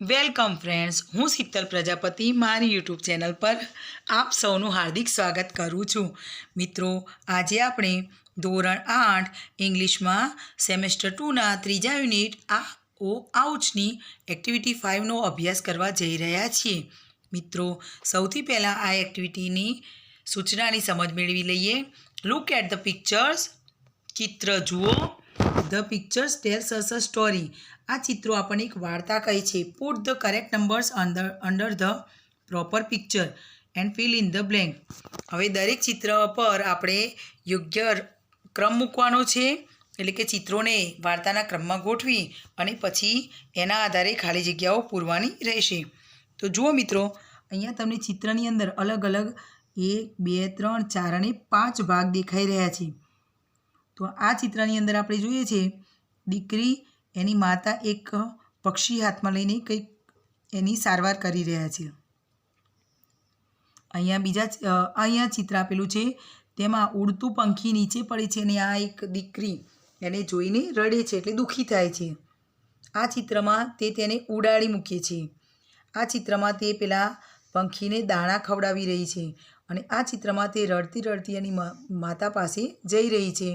Welcome friends, હું શીતલ પ્રજાપતિ, મારી YouTube channel પર આપ સૌનું હાર્દિક સ્વાગત કરું છું. મિત્રો, આજે આપણે ધોરણ આઠ ઇંગ્લિશમાં સેમેસ્ટર ટુના ત્રીજા યુનિટ આ ઓ આઉચની એક્ટિવિટી ફાઇવનો અભ્યાસ કરવા જઈ રહ્યા છીએ. મિત્રો, સૌથી પહેલાં આ એક્ટિવિટીની સૂચનાની સમજ મેળવી લઈએ. લુક એટ ધ પિક્ચર્સ ચિત્ર જુઓ. The pictures tells us a story. આ ચિત્રો આપણને એક વાર્તા કહે છે. Put the correct numbers under under the proper picture and fill in the blank હવે દરેક ચિત્ર પર આપણે યોગ્ય ક્રમ મૂકવાનો છે. એટલે કે ચિત્રોને વાર્તાના ક્રમમાં ગોઠવી અને પછી એના આધારે ખાલી જગ્યાઓ પૂરવાની રહેશે. તો જુઓ મિત્રો, અહીંયા તમને ચિત્રની અંદર અલગ અલગ એક, બે, ત્રણ, ચાર અને પાંચ ભાગ દેખાઈ રહ્યા છે. તો આ ચિત્રની અંદર આપણે જોઈએ છે, દીકરી એની માતા એક પક્ષી હાથમાં લઈને કંઈક એની સારવાર કરી રહ્યા છે. અહીંયા બીજા અહીંયા ચિત્ર આપેલું છે, તેમાં ઉડતું પંખી નીચે પડે છે અને આ એક દીકરી એને જોઈને રડે છે એટલે દુઃખી થાય છે. આ ચિત્રમાં તે તેને ઉડાડી મૂકે છે. આ ચિત્રમાં તે પેલા પંખીને દાણા ખવડાવી રહી છે અને આ ચિત્રમાં તે રડતી રડતી એની માતા પાસે જઈ રહી છે.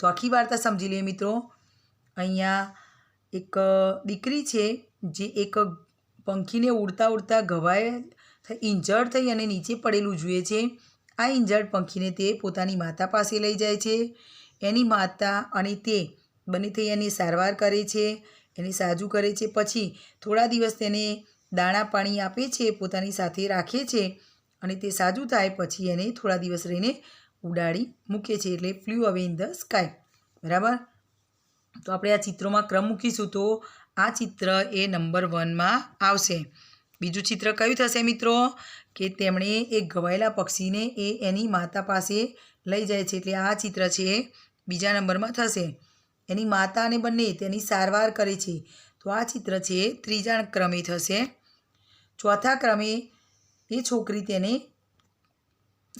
તો આખી વાર્તા સમજી લઈએ મિત્રો. અહીંયા એક દીકરી છે જે એક પંખીને ઉડતા ઉડતા ઘવાય ઇન્જર્ડ થઈ અને નીચે પડેલું જુએ છે. આ ઇન્જર્ડ પંખીને તે પોતાની માતા પાસે લઈ જાય છે. એની માતા અને તે બંને થઈ એની સારવાર કરે છે, એને સાજુ કરે છે. પછી થોડા દિવસ તેને દાણા પાણી આપે છે, પોતાની સાથે રાખે છે અને તે સાજું થાય, પછી એને થોડા દિવસ રહીને ઉડાડી મૂકે છે એટલે ફ્લ્યુ અવે ઇન ધ સ્કાય બરાબર? તો આપણે આ ચિત્રોમાં ક્રમ મૂકીશું તો આ ચિત્ર એ નંબર વનમાં આવશે. બીજું ચિત્ર કયું થશે મિત્રો? કે તેમણે એક ઘવાયેલા પક્ષીને એ એની માતા પાસે લઈ જાય છે એટલે આ ચિત્ર છે એ બીજા નંબરમાં થશે. એની માતા અને બંને તેની સારવાર કરે છે. તો આ ચિત્ર છે એ ત્રીજા ક્રમે થશે. ચોથા ક્રમે એ છોકરી તેને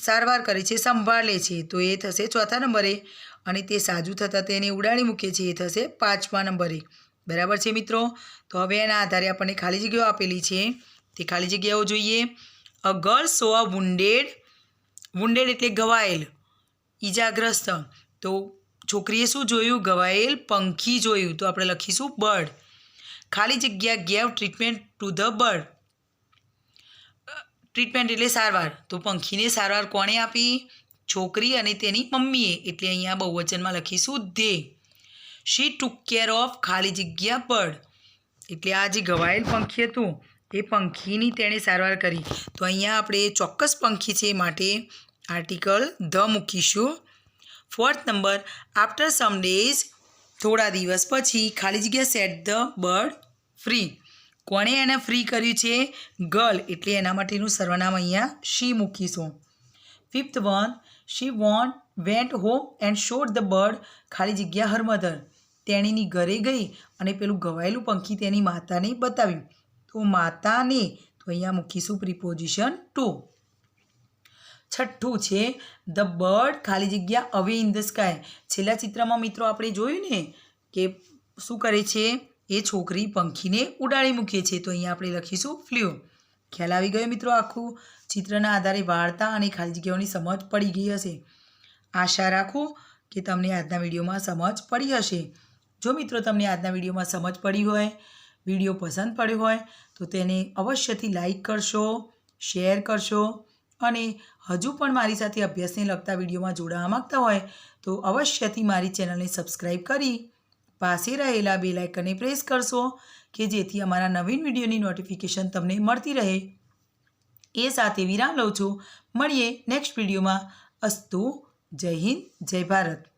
સારવાર કરે છે, સંભાળે છે, તો એ થશે ચોથા નંબરે. અને તે સાજું થતાં તેને ઉડાડી મૂકે છે, એ થશે પાંચમા નંબરે. બરાબર છે મિત્રો? તો હવે એના આધારે આપણને ખાલી જગ્યાઓ આપેલી છે. તે ખાલી જગ્યાઓ જોઈએ. અ ગર્લ સો અ વુન્ડેડ વુન્ડેડ એટલે ગવાયેલ ઈજાગ્રસ્ત. તો છોકરીએ શું જોયું? ગવાયેલ પંખી જોયું. તો આપણે લખીશું બર્ડ ખાલી જગ્યા gave treatment to the bird treatment એટલે સારવાર. તો પંખીને સારવાર કોણે આપી? છોકરી અને તેની મમ્મીએ. એટલે અહીંયા બહુવચનમાં લખીશું they she took care of ખાલી જગ્યા બર્ડ એટલે આ જે ઘવાયેલ પંખી હતું, એ પંખીની તેણે સારવાર કરી. તો અહીંયા આપણે ચોક્કસ પંખી છે માટે આર્ટિકલ ધ મૂકીશું. Fourth number after some days થોડા દિવસ પછી ખાલી જગ્યા સેટ ધ બર્ડ ફ્રી કોણે એને ફ્રી કર્યું છે? ગર્લ. એટલે એના માટેનું સર્વનામ અહીંયા શી મૂકીશું? Fifth one she want went home and showed the bird ખાલી જગ્યા હર મધર તેણીની ઘરે ગઈ અને પેલું ઘવાયેલું પંખી તેની માતાને બતાવ્યું. તો માતાને, તો અહીંયા મૂકીશું પ્રિપોઝિશન ટુ છઠ્ઠું છે ધ બર્ડ ખાલી જગ્યા અવે ઇન ધ સ્કાય છેલ્લા ચિત્રમાં મિત્રો આપણે જોયું ને કે શું કરે છે? એ છોકરી પંખીને ઉડાડી મૂકે છે. તો અહીંયા આપણે લખીશું, ફ્લ્યુ. ખ્યાલ આવી ગયો મિત્રો આખું? ચિત્રના આધારે વાર્તા અને ખાલી જગ્યાઓની સમજ પડી ગઈ હશે. આશા રાખું કે તમને આજના વિડીયોમાં સમજ પડી હશે. જો મિત્રો તમને આજના વિડીયોમાં સમજ પડી હોય, વીડિયો પસંદ પડ્યો હોય, તો તેને અવશ્યથી લાઈક કરશો, શેર કરશો અને હજુ પણ મારી સાથે અભ્યાસને લગતા વિડીયોમાં જોડાવા માંગતા હોય, તો અવશ્યથી મારી ચેનલને સબસ્ક્રાઈબ કરી પાસે રહેલા બે લાઇકને પ્રેસ કરશો કે જેથી અમારા નવીન વિડીયોની નોટિફિકેશન તમને મળતી રહે. એ સાથે વિરામ લઉં છું. મળીએ નેક્સ્ટ વિડીયોમાં. અસ્તુ, જય હિન્દ, જય ભારત.